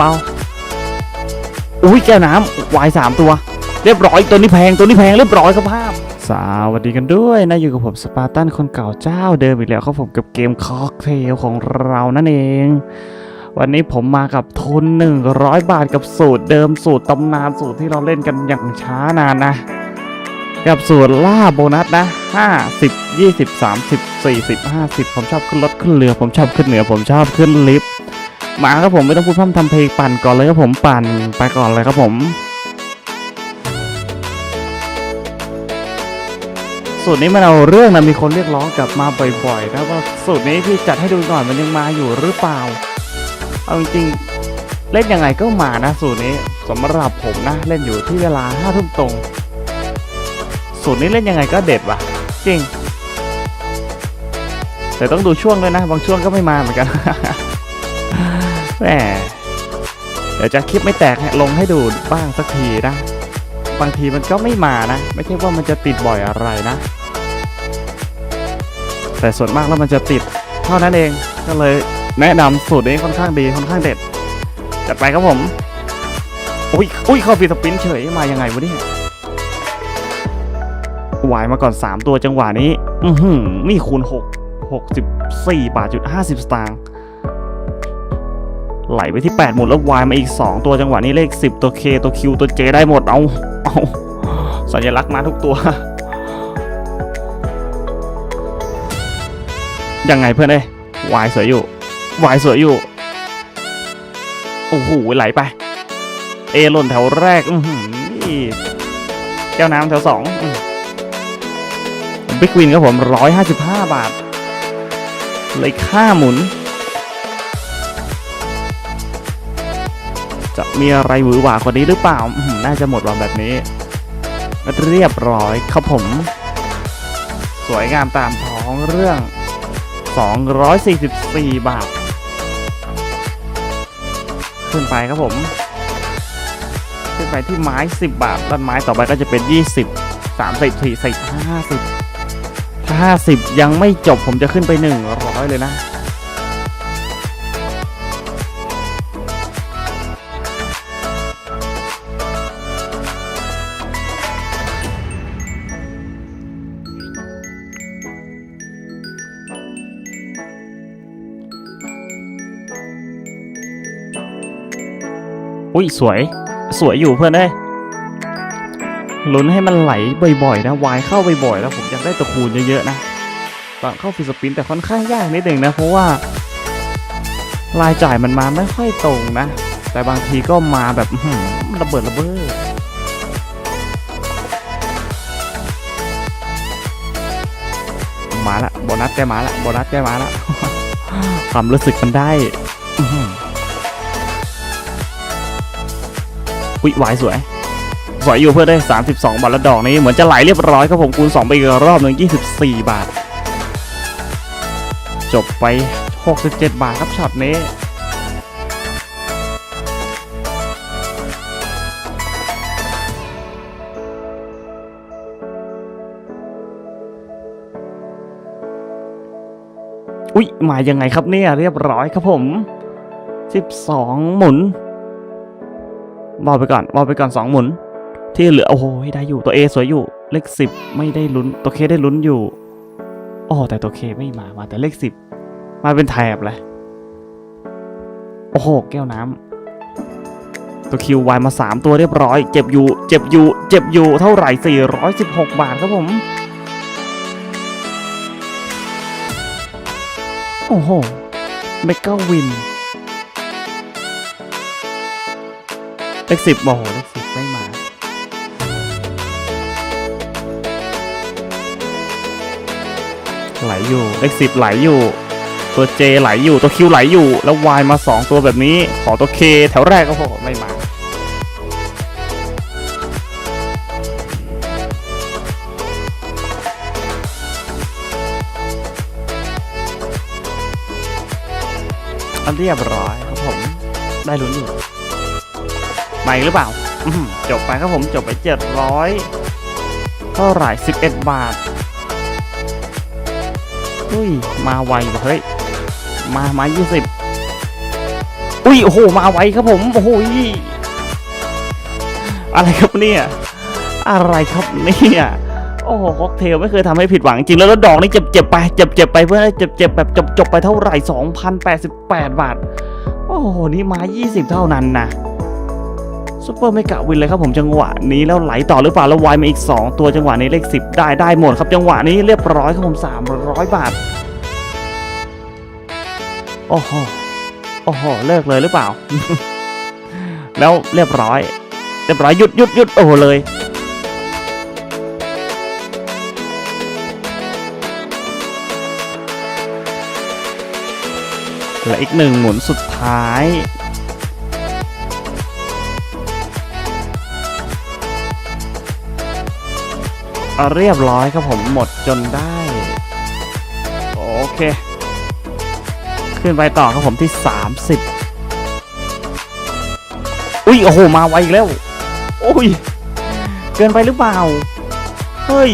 เบาอุ้ยแก้วน้ำวายสามตัว เรียบร้อยตัวนี้แพงตัวนี้แพงเรียบร้อยครับภาพสวัสดีกันด้วยนะอยู่กับผมสปาร์ตันคนเก่าเจ้าเดิมอีกแล้วครับผมกับเกมคอกเทลของเรานั่นเอง วันนี้ผมมากับทุน 100 บาทกับสูตรเดิมสูตรตำนานสูตรที่เราเล่นกันอย่างช้านานนะ กับสูตรล่าโบนัสนะ 50 20 30 40 50 ผมชอบขึ้นรถขึ้นเรือ ผมชอบขึ้นเหนือ ผมชอบขึ้นลิฟต์ มาครับผมไม่ต้องพูดพร่ำทำเพลงปั่นก่อนเลยครับผมปั่นไปก่อนเลยครับผม สูตรนี้มันเอาเรื่องนะมีคนเรียกร้องกลับมาบ่อยๆนะว่าสูตรนี้ที่จัดให้ดูก่อนมันยังมาอยู่หรือเปล่า เอาจริงๆเล่นยังไงก็มานะสูตรนี้สำหรับผมนะเล่นอยู่ที่เวลาห้าทุ่มตรง สูตรนี้เล่นยังไงก็เด็ดว่ะ จริง แต่ต้องดูช่วงด้วยนะ บางช่วงก็ไม่มาเหมือนกัน แหมเดี๋ยวจะคลิปไม่แตกให้ลงให้ดูบ้างสักทีนะ บางทีมันก็ไม่มานะ ไม่ใช่ว่ามันจะติดบ่อยอะไรนะ แต่ส่วนมากแล้วมันจะติดเท่านั้นเองก็เลยแนะนำสูตรนี้ค่อนข้างดีค่อนข้างเด็ดจัดไปครับผมอุ้ยอุ้ยเข้าฟีสปินเฉยมายังไงวะเนี่ยหวายมาก่อน 3 ตัวจังหวะนี้ อือหือนี่คูณ 6 64บาทจุด50 สตางค์ ไหลไปที่ 8 หมุนแล้ววายมาอีก 2 ตัวจังหวะนี้เลข 10 ตัว K ตัว Q ตัว J ได้หมดเอาเอาสัญลักษณ์มาทุกตัว ยังไงเพื่อนเอ้ยวายสวยอยู่วายสวยอยู่ โอ้โหไหลไป เอหล่นแถวแรก อือหือนี่แก้วน้ำแถวสองบิ๊กวินครับผม 155 บาท เลยค่าหมุน มีอะไรหวือหวากว่านี้หรือเปล่า น่าจะหมดวันแบบนี้ เรียบร้อยครับผม สวยงามตามท้องเรื่อง 244 บาท ขึ้นไปครับผม ขึ้นไปที่ไม้ 10 บาทด้านไม้ต่อไปก็จะเป็น 20 30 40 50 ถ้า50 ยังไม่จบผมจะขึ้นไป 100 เลยนะ อุ้ยสวย สวยอยู่เพื่อนเอ้ยลุ้นให้มันไหลบ่อยๆนะวายเข้าบ่อยๆแล้วผมอยากได้ตะคูณเยอะๆนะตอนเข้าฟิสปินแต่ค่อนข้างยากนิดหนึ่งนะเพราะว่า รายจ่ายมันมาไม่ค่อยตรงนะ แต่บางทีก็มาแบบระเบิดระเบ้อมาละโบนัสแกมาละโบนัสแกมาละความรู้สึกมันได้ อุ้ยวายสวย สวยอยู่เพื่อได้ 32 บาทและดอกนี้เหมือนจะไหลเรียบร้อยครับผมคูณ 2 ไปอีกรอบหนึ่ง24 บาท จบไป 67 บาทครับช็อตนี้อุ๊ยมายังไงครับเนี่ยเรียบร้อยครับผม 12 หมุน บอลไปก่อนบอลไปก่อนสองหมุน ที่เหลือโอ้โหได้อยู่ตัว A สวยอยู่เลขสิบไม่ได้ลุ้นตัวเคได้ลุ้นอยู่อ๋อแต่ตัวเคไม่มามาแต่เลขสิบมาเป็นแถบเลยโอ้โหแก้วน้ำตัวคิววายมาสามตัวเรียบร้อย เจ็บอยู่ เจ็บอยู่ เจ็บอยู่เท่าไหร่ 416 บาทครับผม โอ้โหเมกาวิน เลขสิบโอ้โหเลขสิบไม่มาไหลอยู่เลขสิบไหลอยู่ ตัวเจไหลอยู่ตัวคิวไหลอยู่ แล้ววายมาสองตัวแบบนี้ ขอตัวเคแถวแรกก็พอไม่มาเรียบร้อยครับผม ได้ลุ้นอยู่ มาอีกหรือเปล่าจบไปครับผมจบไปเจ็ดร้อยเท่าไหร่สิบเอ็ดบาทอุ้ยมาไวเฮ้ยมามายี่สิบอุ้ยโอ้โหมาไวครับผมโอ้โหยอะไรครับเนี่ยอะไรครับเนี่ยโอ้โหค็อกเทลไม่เคยทำให้ผิดหวังจริงแล้วดอกนี่เจ็บเจ็บๆไปเจ็บเจ็บๆไปเพื่อนเจ็บเจ็บๆแบบจบจบๆไปเท่าไหร่ 2,088 บาท โอ้โห นี่มา 20 เท่านั้นนะ ซุปเปอร์ไม่กะวินเลยครับผมจังหวะนี้แล้วไหลต่อหรือเปล่าแล้ววายมาอีก 2 ตัวจังหวะนี้เลข 10 ได้ได้หมดครับจังหวะนี้เรียบร้อยครับผม 300 บาท โอ้โหโอ้โหเลิกเลยหรือเปล่า แล้วเรียบร้อย เรียบร้อยหยุดหยุดหยุดโอ้โหเลยและอีกหนึ่งหมุนสุดท้าย เรียบร้อยครับผมหมดจนได้ โอเค ขึ้นไปต่อครับผมที่ 30 อุ้ย โอ้โห มาไวอีกแล้ว โอ้ย เกินไปหรือเปล่า เฮ้ย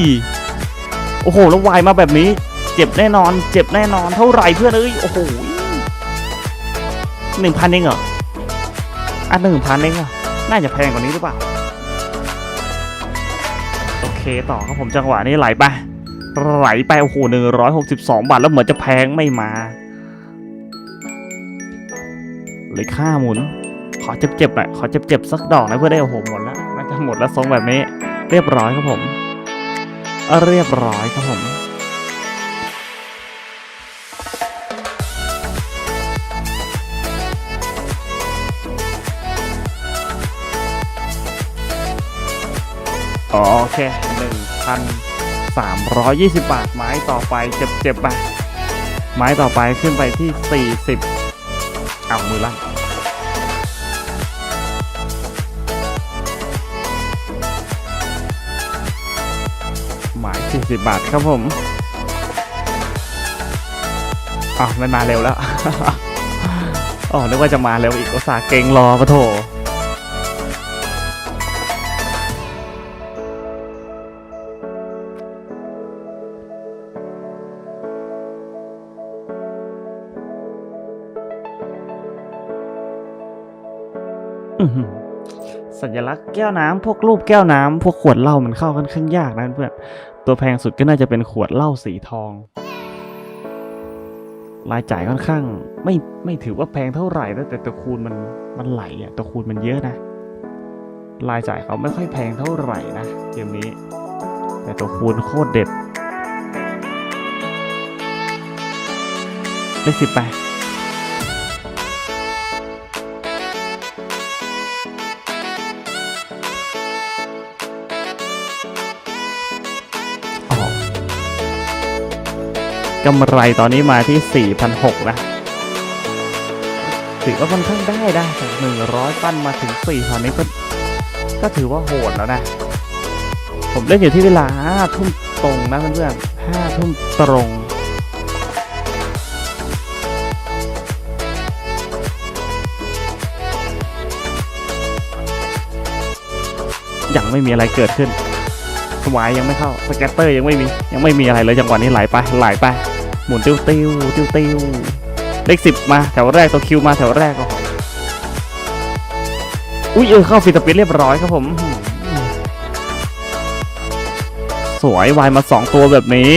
โอ้โห แล้ววายมาแบบนี้ เจ็บแน่นอน เจ็บแน่นอนเท่าไหร่เพื่อนเอ้ย โอ้โหหนึ่งพันเองเหรอ อะหนึ่งพันเองเหรอ น่าจะแพงกว่านี้หรือเปล่า ต่อครับผมจังหวะนี้ไหลไปไหลไปโอ้โหหนึ่งร้อยหกสิบสองบาทแล้วเหมือนจะแพงไม่มาเลยค่าหมุน ขอเจ็บๆหน่อยขอเจ็บๆสักดอกนะเพื่อได้โอ้โหหมดแล้วน่าจะหมดแล้วทรงแบบนี้ เรียบร้อยครับผมเอ่อเรียบร้อยครับผม โอเคหนึ่งพันสามร้อยยี่สิบบาท ไม้ต่อไปเจ็บๆไปไม้ต่อไปขึ้นไปที่สี่สิบเอามือลั่นหมาย40บบาทครับผมอ๋อไม่มาเร็วแล้ว อ๋อนึกว่าจะมาเร็วอีกอุตส่าห์เก่งรอปะโถ สัญลักษณ์แก้วน้ำพวกรูปแก้วน้ำพวกขวดเหล้ามันเข้าค่อนข้างยากนะเพื่อนตัวแพงสุดก็น่าจะเป็นขวดเหล้าสีทอง รายจ่ายค่อนข้าง ไม่ไม่ถือว่าแพงเท่าไหร่นะแต่ตัวคูณมันมันไหลอะตัวคูณมันเยอะนะ รายจ่ายเขาไม่ค่อยแพงเท่าไหร่นะเกมนี้ แต่ตัวคูณโคตรเด็ดเลขสิบไป กำไรตอนนี้มาที่ 4,600 นะถือว่าค่อนข้างได้ได้จาก100 ปั้นมาถึง 4,000 นี้ก็ ก็ถือว่าโหดแล้วนะ ผมเล่นอยู่ที่เวลา5ทุ่มตรงนะเพื่อนๆ5ทุ่มตรงยังไม่มีอะไรเกิดขึ้น สวายยังไม่เข้า สแกตเตอร์ยังไม่มี ยังไม่มีอะไรเลยจังหวะนี้ไหลไป ไหลไป หมุนติ้วติ้วติ้วติ้วเลขสิบมาแถวแรกตัวคิวมาแถวแรกก็พออุ้ยเออเข้าฟิตปินเรียบร้อยครับผม สวยวายมาสองตัวแบบนี้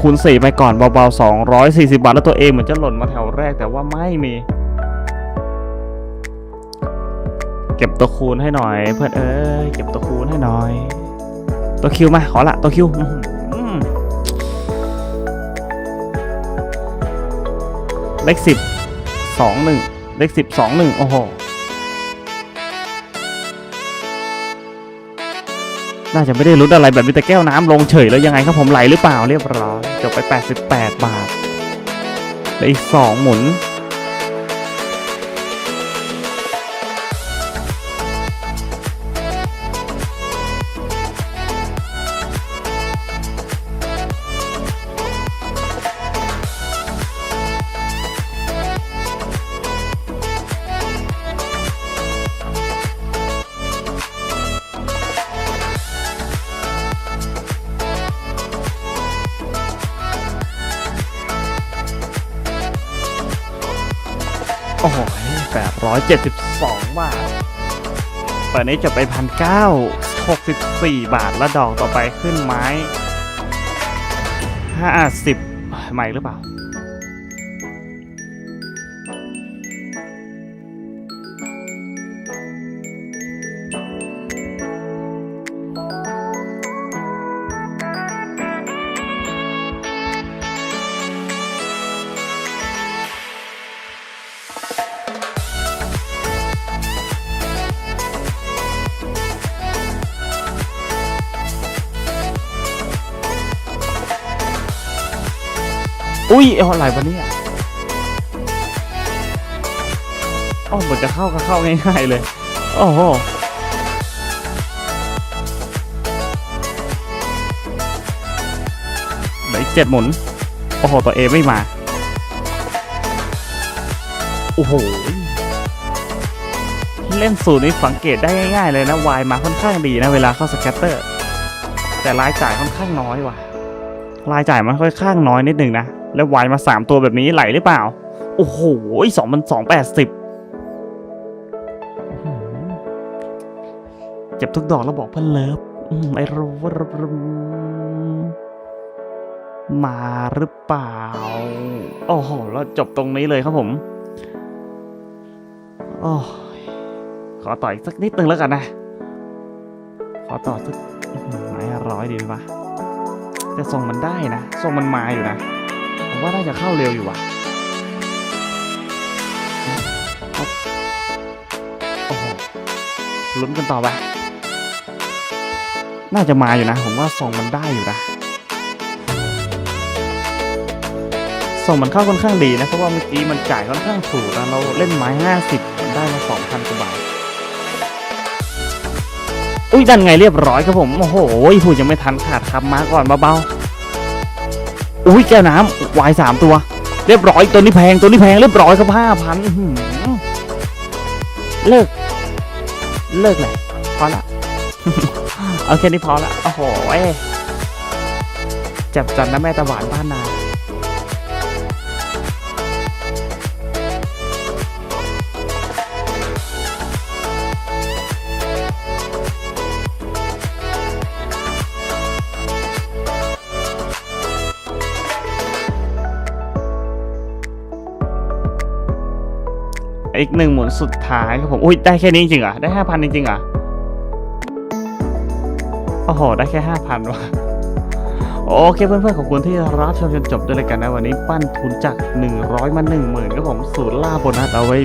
คูณสี่ไปก่อนเบาๆสองร้อยสี่สิบาทแล้วตัวเองเหมือนจะหล่นมาแถวแรกแต่ว่าไม่มี เก็บตัวคูณให้หน่อย เพื่อนเอ้ยเก็บตัวคูณให้หน่อย ตัวคิวมาขอละตัวคิว เลขสิบสองหนึ่งเลขสิบสองหนึ่งโอ้โห น่าจะไม่ได้ลุ้นอะไรแบบนี้แต่แก้วน้ำลงเฉยแล้วยังไงครับผมไหลหรือเปล่าเรียบร้อยจบไป 88 บาทเละอีกส อ้โหแปดร้อยเจ็ดสิบาทตอนนี้จะไปพันเก้าหกสิบสี่บาทแล้วดอกต่อไปขึ้นไม้ห้าสิบใหม่หรือเปล่า อุ้ยเอาอะไรวะเนี่ยอ๋อเหมือนจะเข้าก็เข้าง่ายๆเลยโอ้โหเหลืออีกเจ็ดหมุน โอ้โห ตัวเอไม่มา โอ้โห เล่นสูตรนี้สังเกตได้ง่ายๆเลยนะวายมาค่อนข้างดีนะเวลาเข้าสแกตเตอร์ แต่รายจ่ายค่อนข้างน้อยว่ะ รายจ่ายมันค่อนข้างน้อยนิดหนึ่งนะ แล้ววายมาสามตัวแบบนี้ไหลหรือเปล่า โอ้โหสองมันสองแปดสิบเจ็บทุกดอกแล้วบอกเพื่อนเลิฟไอ้รู้ว่ามาหรือเปล่า โอ้โห แล้วจบตรงนี้เลยครับผมโอ้ขอต่ออีกสักนิดนึงแล้วกันนะ ขอต่อสักอื้อหือไม้ร้อยดีไหมวะแต่ทรงมันได้นะทรงมันมาอยู่นะ ผมว่าน่าจะเข้าเร็วอยู่ว่ะโอ้โหลุ้นกันต่อไป น่าจะมาอยู่นะ ผมว่าทรงมันได้อยู่นะทรงมันเข้าค่อนข้างดีนะ เพราะว่าเมื่อกี้มันจ่ายค่อนข้างถูกนะเราเล่นไม้ห้าสิบได้มาสองพันกว่าบาทอุ้ยดันไงเรียบร้อยครับผม โอ้โหพูยังไม่ทันขาดคำมาก่อนเบาๆ อุ้ยแก้วน้ำวายสามตัว เรียบร้อยตัวนี้แพงตัวนี้แพงเรียบร้อยครับห้าพันเลิก เลิกเลยพอละเอาแค่นี้พอละโอ้โหเอ้ยเจ็บจันนะแม่ตะหวานบ้านนา อีกหนึ่งหมุนสุดท้ายครับผม อุ้ยได้แค่นี้จริงเหรอะได้ห้าพันจริงเหรอะโอ้โห ได้แค่ห้าพันวะโอเคเพื่อนๆขอบคุณที่รับชมจนจบด้วยเลยกันนะวันนี้ปั้นทุนจาก 100 มา 1 0,000ครับผมสูตรล่าโบนัสเอาไว้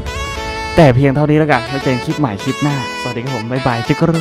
แต่เพียงเท่านี้แล้วกันไว้เจอกันคลิปใหม่คลิปหน้า สวัสดีครับผม บ๊ายบายจิ๊กรู